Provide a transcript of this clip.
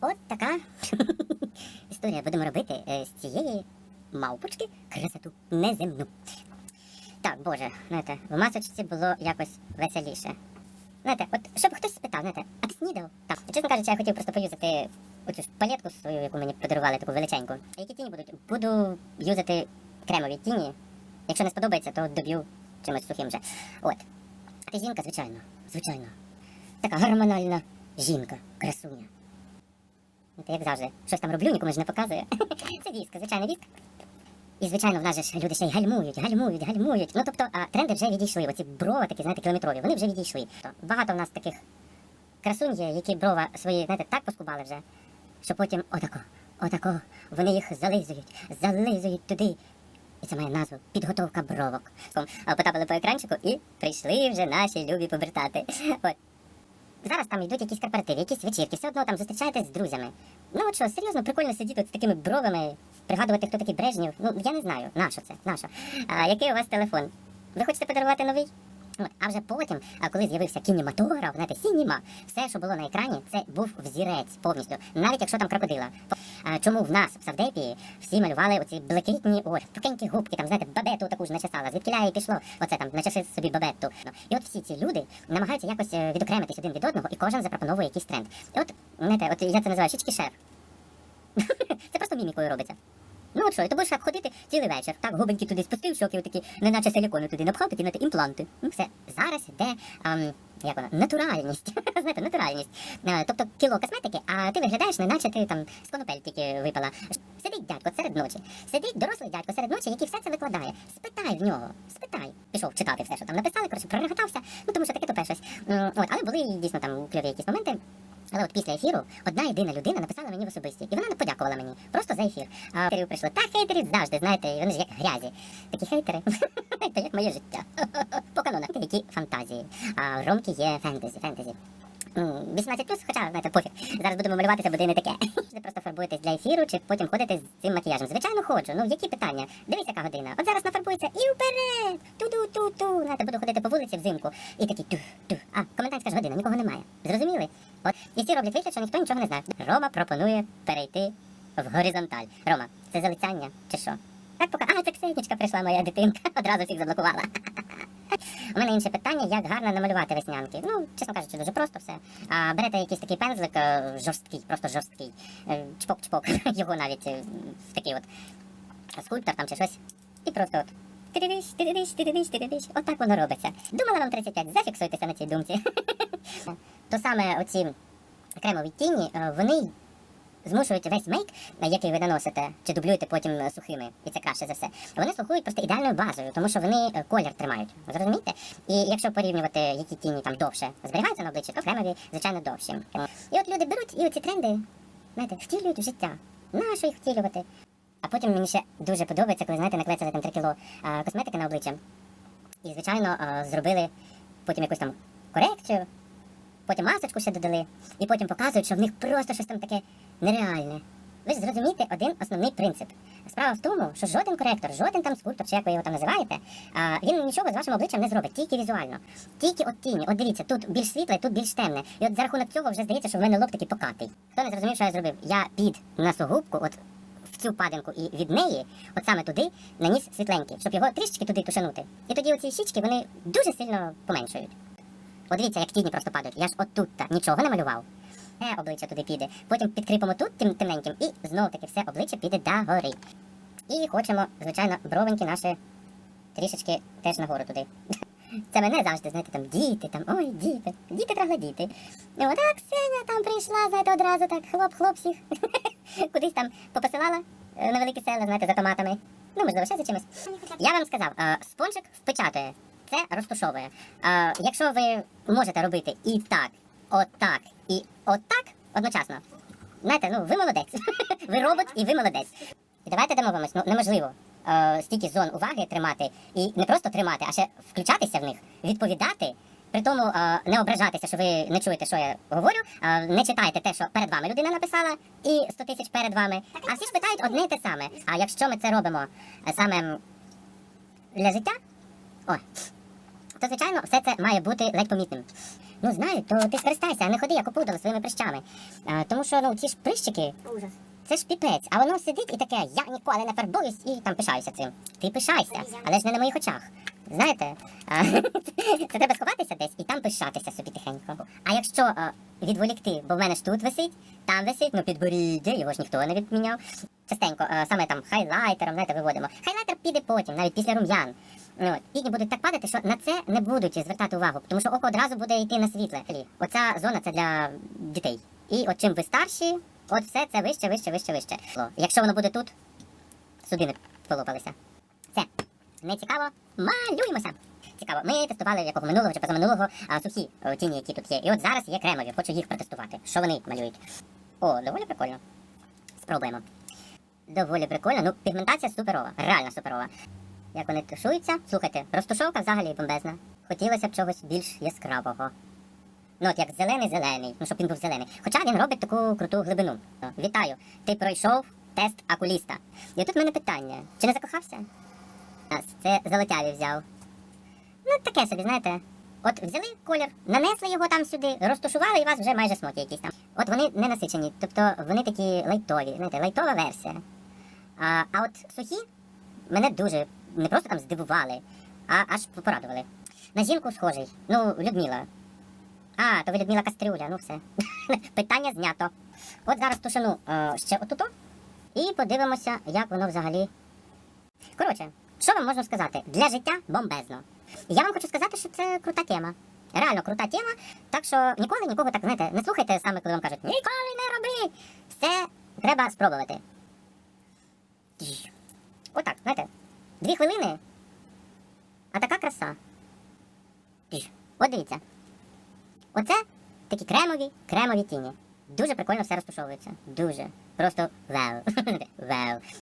От така історія. Будемо робити е, з цієї мавпочки красоту неземну. Так, боже, знаєте, в масочці було якось веселіше. Знаєте, от щоб хтось спитав, знаєте, а ти снідав? Так, чесно кажучи, я хотів просто поюзати оцю ж палетку свою, яку мені подарували, таку величеньку. Які тіні будуть? Буду юзати кремові тіні. Якщо не сподобається, то доб'ю чимось сухим вже. От. А ти жінка, звичайно, звичайно. Така гормональна жінка, красуня. Це як завжди, щось там роблю, нікому ж не показує. Це віска, звичайно, віска. І, звичайно, в нас же ж люди ще й гальмують, гальмують, гальмують. Ну тобто, а, тренди вже відійшли. Оці брова такі, знаєте, кілометрові, вони вже відійшли. То багато в нас таких красунь є, які брова свої, знаєте, так поскубали вже, що потім отако, отако, вони їх зализують, зализують туди. І це має назву підготовка бровок. Потапили по екранчику і прийшли вже наші любі побертати. От. Зараз там йдуть якісь корпоративи, якісь вечірки, все одно там зустрічаєтесь з друзями. Ну от що, серйозно, прикольно сидіти з такими бровами, пригадувати, хто такий Брежнєв. Ну, я не знаю, на що це, на що. А, який у вас телефон? Ви хочете подарувати новий? А вже потім, коли з'явився кінематограф, знаєте, сініма, все, що було на екрані, це був взірець повністю, навіть якщо там крокодила. Чому в нас в Савдепії всі малювали оці блакитні ой, тоненькі губки, там, знаєте, бабету таку ж начесала, звідкіля і пішло, оце там, начеси собі бабетту. Ну, і от всі ці люди намагаються якось е, відокремитись один від одного, і кожен запропоновує якийсь тренд. І от, знаєте, от я це називаю щічки шеф. це просто мімікою робиться. Ну от що, і ти будеш так ходити цілий вечір. Так, губеньки туди спустив, щоки такі, неначе силікони туди напхав, такі знаєте, імпланти. Ну все, зараз йде, ам, як вона, натуральність. Знаєте, натуральність. Е, тобто кіло косметики, а ти виглядаєш, неначе ти там з конопель тільки випала. Сидить дядько серед ночі. Сидить дорослий дядько серед ночі, який все це викладає. Спитай в нього, спитай. Пішов читати все, що там написали, коротше, прореготався. Ну тому що таке то щось. М, От, але були дійсно там кльові якісь моменти. Але от після ефіру одна єдина людина написала мені в особисті, і вона не подякувала мені просто за ефір. А хейтерів прийшло. Та хейтерів завжди, знаєте, вони ж як грязі. Такі хейтери. Це як моє життя. По канонах. Які фантазії. А в Ромки є фентезі, фентезі. М, 18 плюс, хоча, знаєте, пофіг. Зараз будемо малюватися, буде не таке. Ви просто фарбуєтесь для ефіру, чи потім ходите з цим макіяжем. Звичайно, ходжу. Ну, які питання? Дивись, яка година. От зараз нафарбується і вперед! Ту-ду-ту-ту. Знаєте, буду ходити по вулиці взимку. І такі ту-ту. А, комендантська ж година, нікого немає. І всі роблять вигляд, що ніхто нічого не знає. Рома пропонує перейти в горизонталь. Рома, це залицяння чи що? Так поки. А, це Ксенічка прийшла моя дитинка. Одразу всіх заблокувала. У мене інше питання, як гарно намалювати веснянки. Ну, чесно кажучи, дуже просто все. А, берете якийсь такий пензлик жорсткий, просто жорсткий. Чпок-чпок, його навіть в такий от скульптор там чи щось. І просто от. Тидидиш, тидидиш, тидидиш, тидидиш. Отак воно робиться. Думала вам 35, зафіксуйтеся на цій думці. То саме оці кремові тіні, е, вони змушують весь мейк, е, який ви наносите, чи дублюєте потім е, сухими, і це краще за все. Вони слугують просто ідеальною базою, тому що вони колір тримають. Зрозумієте? І якщо порівнювати, які тіні там довше зберігаються на обличчі, то кремові, звичайно, довші. І от люди беруть і оці тренди, знаєте, втілюють в життя. Нащо їх втілювати? А потім мені ще дуже подобається, коли знаєте, наклеїться там 3 кіло косметики на обличчя. І, звичайно, зробили потім якусь там корекцію, потім масочку ще додали, і потім показують, що в них просто щось там таке нереальне. Ви ж зрозумієте один основний принцип. Справа в тому, що жоден коректор, жоден там скульптор, чи як ви його там називаєте, він нічого з вашим обличчям не зробить, тільки візуально. Тільки от тіні. От дивіться, тут більш світле, тут більш темне. І от за рахунок цього вже здається, що в мене лоб такий покатий. Хто не зрозумів, що я зробив? Я під носогубку, от в цю падинку і від неї, от саме туди, наніс світленький, щоб його трішечки туди тушанути. І тоді оці щічки вони дуже сильно поменшують. От дивіться, як тіні просто падають. Я ж отут нічого не малював. Все обличчя туди піде. Потім підкріпимо тут тим темненьким, і знов таки все обличчя піде догори. І хочемо, звичайно, бровеньки наші трішечки теж нагору туди. Це мене завжди, знаєте, там діти, там, ой, діти, діти траглодіти. От так Ксеня там прийшла, знаєте, одразу так, хлоп-хлоп всіх. Кудись там попосилала е, на великі села, знаєте, за томатами. Ну, можливо, ще за чимось. Я вам сказав, е, спонжик впечатує, це розтушовує. Е, Якщо ви можете робити і так, отак, і отак одночасно, знаєте, ну ви молодець. ви робот і ви молодець. І давайте домовимось, ну неможливо е, стільки зон уваги тримати і не просто тримати, а ще включатися в них, відповідати. При тому е, не ображатися, що ви не чуєте, що я говорю, е, не читайте те, що перед вами людина написала, і 100 тисяч перед вами. А всі ж питають одне і те саме. А якщо ми це робимо саме для життя, ой, то звичайно все це має бути ледь помітним. ну знають, то ти скористайся, а не ходи, як опудало своїми прищами. А, тому що ну ці ж прищики, Ужас. це ж піпець, а воно сидить і таке, я ніколи не фарбуюсь і там пишаюся цим. Ти пишайся, але ж не на моїх очах. Знаєте, а, це треба сховатися десь і там пишатися собі тихенько. А якщо а, відволікти, бо в мене ж тут висить, там висить, ну підборіддя, його ж ніхто не відміняв. Частенько, а, саме там хайлайтером, знаєте, виводимо. Хайлайтер піде потім, навіть після рум'ян. Ну, тіні будуть так падати, що на це не будуть звертати увагу, тому що око одразу буде йти на світле. Оця зона це для дітей. І от чим ви старші, от все це вище, вище, вище, вище. Якщо воно буде тут, судини полопалися. Все, не цікаво, малюємося. Цікаво, ми тестували якого минулого чи позаминулого а, сухі о, тіні, які тут є. І от зараз є кремові, хочу їх протестувати. Що вони малюють? О, доволі прикольно. Спробуємо. Доволі прикольно. Ну, пігментація суперова, реально суперова. Як вони тушуються? Слухайте, розтушовка взагалі бомбезна. Хотілося б чогось більш яскравого. Ну, от як зелений-зелений, ну щоб він був зелений. Хоча він робить таку круту глибину. Вітаю! Ти пройшов тест акуліста. І тут в мене питання: чи не закохався? Це золотяві взяв. Ну, таке собі, знаєте. От взяли колір, нанесли його там сюди, розтушували і у вас вже майже смоки якісь там. От вони не насичені, тобто вони такі лайтові, знаєте, лайтова версія. А, а от сухі мене дуже не просто там здивували, а аж порадували. На жінку схожий. Ну, Людмила. А, то ви Людмила Кастрюля, ну все. Питання знято. От зараз тушину е, ще отуто. І подивимося, як воно взагалі. Коротше, що вам можна сказати? Для життя бомбезно. Я вам хочу сказати, що це крута тема. Реально крута тема. Так що ніколи нікого так знаєте, не слухайте саме, коли вам кажуть, ніколи не роби. Все треба спробувати. Отак, знаєте, дві хвилини. А така краса. От дивіться. Оце такі кремові, кремові тіні. Дуже прикольно все розташовується. Дуже. Просто вау. Вау.